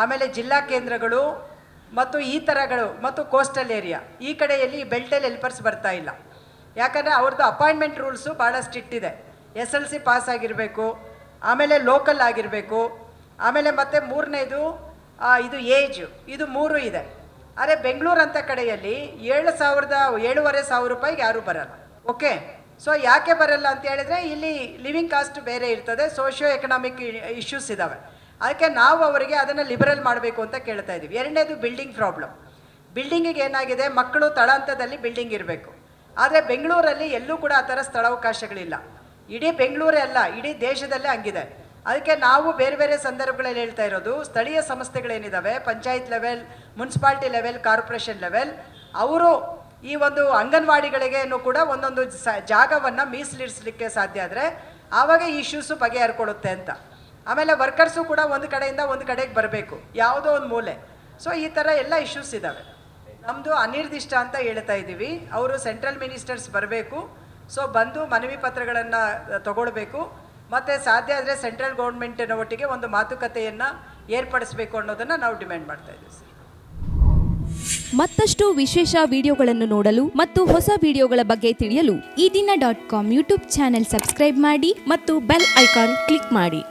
ಆಮೇಲೆ ಜಿಲ್ಲಾ ಕೇಂದ್ರಗಳು, ಮತ್ತು ಈ ಥರಗಳು ಮತ್ತು ಕೋಸ್ಟಲ್ ಏರಿಯಾ ಈ ಕಡೆಯಲ್ಲಿ ಬೆಲ್ಟಲ್ಲಿ ಎಲ್ಪರ್ಸ್ ಬರ್ತಾ ಇಲ್ಲ. ಯಾಕಂದರೆ ಅವ್ರದ್ದು ಅಪಾಯಿಂಟ್ಮೆಂಟ್ ರೂಲ್ಸು ಭಾಳ ಸ್ಟ್ರಿಕ್ಟ್ ಇದೆ ಎಸ್ ಎಲ್ ಸಿ ಪಾಸ್ ಆಗಿರಬೇಕು, ಆಮೇಲೆ ಲೋಕಲ್ ಆಗಿರಬೇಕು, ಆಮೇಲೆ ಮತ್ತೆ ಮೂರನೇದು ಇದು ಏಜು, ಇದು ಮೂರು ಇದೆ. ಆದರೆ ಬೆಂಗಳೂರು ಅಂತ ಕಡೆಯಲ್ಲಿ ಏಳು ಸಾವಿರದ ಏಳುವರೆ ಸಾವಿರ ರೂಪಾಯಿಗೆ ಯಾರೂ ಬರಲ್ಲ. ಓಕೆ ಸೊ ಯಾಕೆ ಬರಲ್ಲ ಅಂತ ಹೇಳಿದ್ರೆ, ಇಲ್ಲಿ ಲಿವಿಂಗ್ ಕಾಸ್ಟ್ ಬೇರೆ ಇರ್ತದೆ ಸೋಷಿಯೋ ಎಕನಾಮಿಕ್ ಇಶ್ಯೂಸ್ ಇದ್ದಾವೆ ಅದಕ್ಕೆ ನಾವು ಅವರಿಗೆ ಅದನ್ನು ಲಿಬರಲ್ ಮಾಡಬೇಕು ಅಂತ ಕೇಳ್ತಾ ಇದ್ದೀವಿ. ಎರಡನೇದು ಬಿಲ್ಡಿಂಗ್ ಪ್ರಾಬ್ಲಮ್ ಬಿಲ್ಡಿಂಗಿಗೆ ಏನಾಗಿದೆ? ಮಕ್ಕಳು ತಳಾಂತದಲ್ಲಿ ಬಿಲ್ಡಿಂಗ್ ಇರಬೇಕು. ಆದರೆ ಬೆಂಗಳೂರಲ್ಲಿ ಎಲ್ಲೂ ಕೂಡ ಆ ಥರ ಸ್ಥಳಾವಕಾಶಗಳಿಲ್ಲ. ಇಡೀ ಬೆಂಗಳೂರೇ ಅಲ್ಲ, ಇಡೀ ದೇಶದಲ್ಲೇ ಹಂಗಿದೆ. ಅದಕ್ಕೆ ನಾವು ಬೇರೆ ಬೇರೆ ಸಂದರ್ಭಗಳಲ್ಲಿ ಹೇಳ್ತಾ ಇರೋದು, ಸ್ಥಳೀಯ ಸಂಸ್ಥೆಗಳೇನಿದ್ದಾವೆ panchayat level, municipality level, corporation level, ಅವರು ಈ ಒಂದು ಅಂಗನವಾಡಿಗಳಿಗೆ ಕೂಡ ಒಂದೊಂದು ಸ ಜಾಗವನ್ನು ಮೀಸಲಿರಿಸಲಿಕ್ಕೆ ಸಾಧ್ಯ ಆದರೆ, ಆವಾಗ ಈ ಇಶ್ಯೂಸು ಬಗೆಹರ್ಕೊಳ್ಳುತ್ತೆ ಅಂತ. ಆಮೇಲೆ ವರ್ಕರ್ಸು ಕೂಡ ಒಂದು ಕಡೆಯಿಂದ ಒಂದು ಕಡೆಗೆ ಬರಬೇಕು, ಯಾವುದೋ ಒಂದು ಮೂಲೆ. ಸೊ ಈ ಥರ ಎಲ್ಲ ಇಶ್ಯೂಸ್ ಇದ್ದಾವೆ ನಮ್ಮದು ಅನಿರ್ದಿಷ್ಟ ಅಂತ ಹೇಳ್ತಾ ಇದ್ದೀವಿ. ಅವರು ಸೆಂಟ್ರಲ್ ಮಿನಿಸ್ಟರ್ಸ್ ಬರಬೇಕು. ಸೊ ಬಂದು ಮನವಿ ಪತ್ರಗಳನ್ನು ತಗೊಳ್ಬೇಕು. ಮತ್ತು ಸಾಧ್ಯ ಆದರೆ ಸೆಂಟ್ರಲ್ ಗೌರ್ಮೆಂಟಿನ ಒಟ್ಟಿಗೆ ಒಂದು ಮಾತುಕತೆಯನ್ನು ಏರ್ಪಡಿಸಬೇಕು ಅನ್ನೋದನ್ನು ನಾವು ಡಿಮ್ಯಾಂಡ್ ಮಾಡ್ತಾ ಇದ್ದೀವಿ, ಸರ್. ಮತ್ತಷ್ಟು ವಿಶೇಷ ವಿಡಿಯೋಗಳನ್ನು ನೋಡಲು ಮತ್ತು ಹೊಸ ವಿಡಿಯೋಗಳ ಬಗ್ಗೆ ತಿಳಿಯಲು Ee Dina dot com YouTube channel subscribe ಮಾಡಿ ಮತ್ತು ಬೆಲ್ ಐಕಾನ್ ಕ್ಲಿಕ್ ಮಾಡಿ.